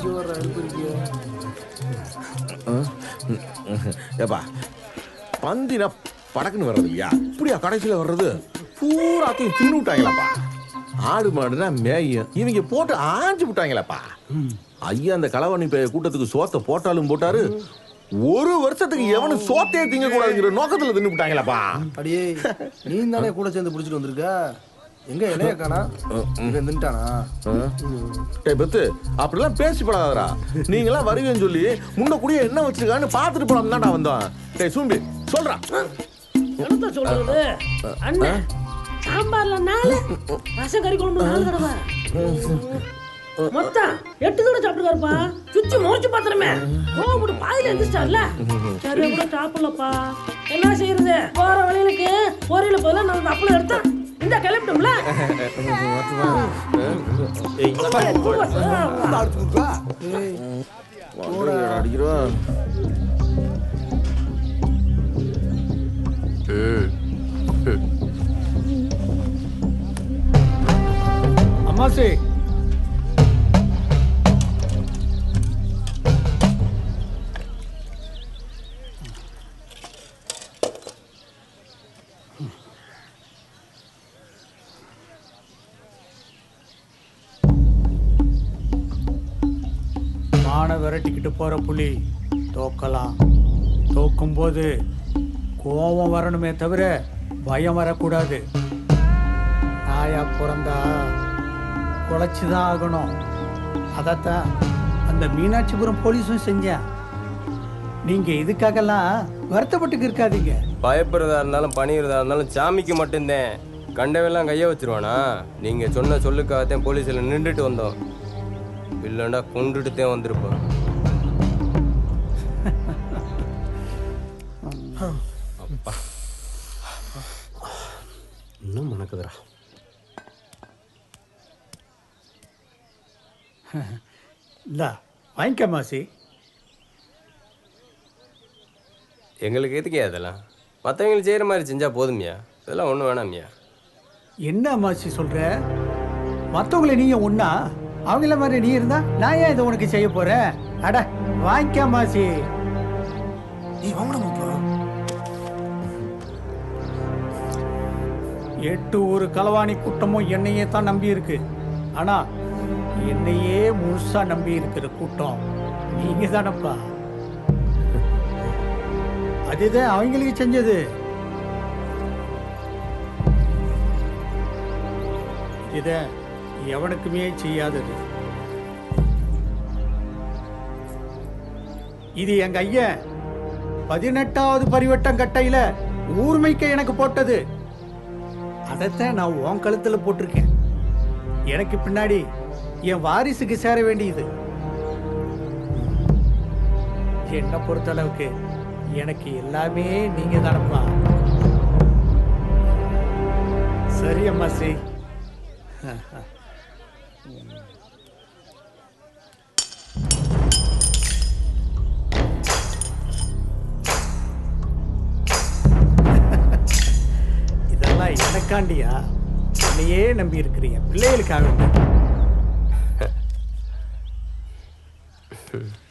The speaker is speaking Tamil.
இங்க ஏப்பா பந்தினா படக்குன்னு வர்றது இல்லையா? இப்படியா கடைசியில் வர்றது? பூராத்தையும் தின்னு விட்டாங்களாப்பா ஆடு மாடுனா மேயும். இவங்க போட்டு ஆஞ்சு விட்டாங்களாப்பா. ஐயா அந்த களவாணி கூட்டத்துக்கு சோத்தை போட்டாலும் போட்டாரு. ஒரு வருஷத்துக்கு எவனு சோத்தையே திங்க கூடாதுங்கிற நோக்கத்துல தின்னு விட்டாங்களாப்பா அடியே நீ தானே கூட சேர்ந்து பிடிச்சிட்டு வந்திருக்க? எங்க இலைய காணா நின்ட்டானா டேய் பெத்து அப்படிலாம் பேசி படாதடா நீங்களாம் வருவீங்கன்னு சொல்லி முன்ன கூடிய என்ன வச்சிருக்கான்னு பார்த்துட்டு போலாம் தான்டா வந்தோம். டேய் சூம்பி சொல்றா. என்னத்த சொல்றது? அண்ணன் சாம்பார்ல நாலு ரசம் கறி குழம்பு நாலு தடவை. மொத்தம் எட்டு தடவை சாப்பிட்டுருக்காருப்பா சுத்தி முறைச்சு பாத்திரமே கோவப்பட்டு பாதியில எந்திரிச்சார்ல சரி கூட சாப்பிடலப்பா. என்ன செய்யறது? போற வழியிலுக்கு பொரியல போல நான் அப்பளம் எடுத்தேன். இருந்தா கிளம்பிட்டோம்ல? அடிக்கிறோம் அம்மாசி. மானை விரட்டிக்கிட்டு போற புலி. தோக்கலாம். தோக்கும்போது கோபம் வரணுமே தவிர பயம் வரக்கூடாது. நாயா பிறந்தா குலைச்சிதான் ஆகணும். அதைத்தான் அந்த மீனாட்சிபுரம் போலீஸும் செஞ்சேன். நீங்க இதுக்காகலாம் வருத்தப்பட்டுக்கு இருக்காதீங்க. பயப்படுறதா இருந்தாலும் பணியிறதா இருந்தாலும் சாமிக்கு மட்டும்தான். கண்டவெல்லாம் கையை வச்சிருவானா? நீங்க சொன்ன சொல்லுக்காகத்தான் போலீஸ்ல நின்றுட்டு வந்தோம். இல்லைண்டா கொண்டுட்டு தான் வந்திருப்போம் இன்னும் மணக்குதுடா. இந்தா வாங்கிக்க மாசி. எங்களுக்கு எதுக்கே அதெல்லாம் மற்றவங்களுக்கு செய்கிற மாதிரி செஞ்சா போதுமியா? இதெல்லாம் ஒன்றும் வேணாமியா. என்ன மாசி சொல்ற? மற்றவங்களை நீங்க ஒண்ணா? அவங்கள மாதிரி நீ இருந்தா நான் ஏன் இதை உனக்கு செய்ய போறேன்? அட வாங்கிக்க மாசி. நீ எட்டு ஒரு களவாணி கூட்டமும் என்னையே தான் நம்பி இருக்கு. ஆனா என்னையே முழுசா நம்பி இருக்கிற கூட்டம் நீங்க தானப்பா. அதுதான் அவங்களுக்கு செஞ்சது. இத எவனுக்குமே செய்யாதது. இது எங்க ஐயன் பதினெட்டாவது பரிவட்டம் கட்டையில ஊர்மைக்க எனக்கு போட்டது. அதைத்தான் நான் உன் கழுத்துல போட்டிருக்கேன். எனக்கு பின்னாடி என் வாரிசுக்கு சேர வேண்டியது. என்னை பொறுத்தளவுக்கு எனக்கு எல்லாமே நீங்க தானப்பா. சரி அம்மா சி இதெல்லாம் எனக்காண்டியா? என்னையே நம்பி இருக்கிறீங்க பிள்ளைகளுக்காக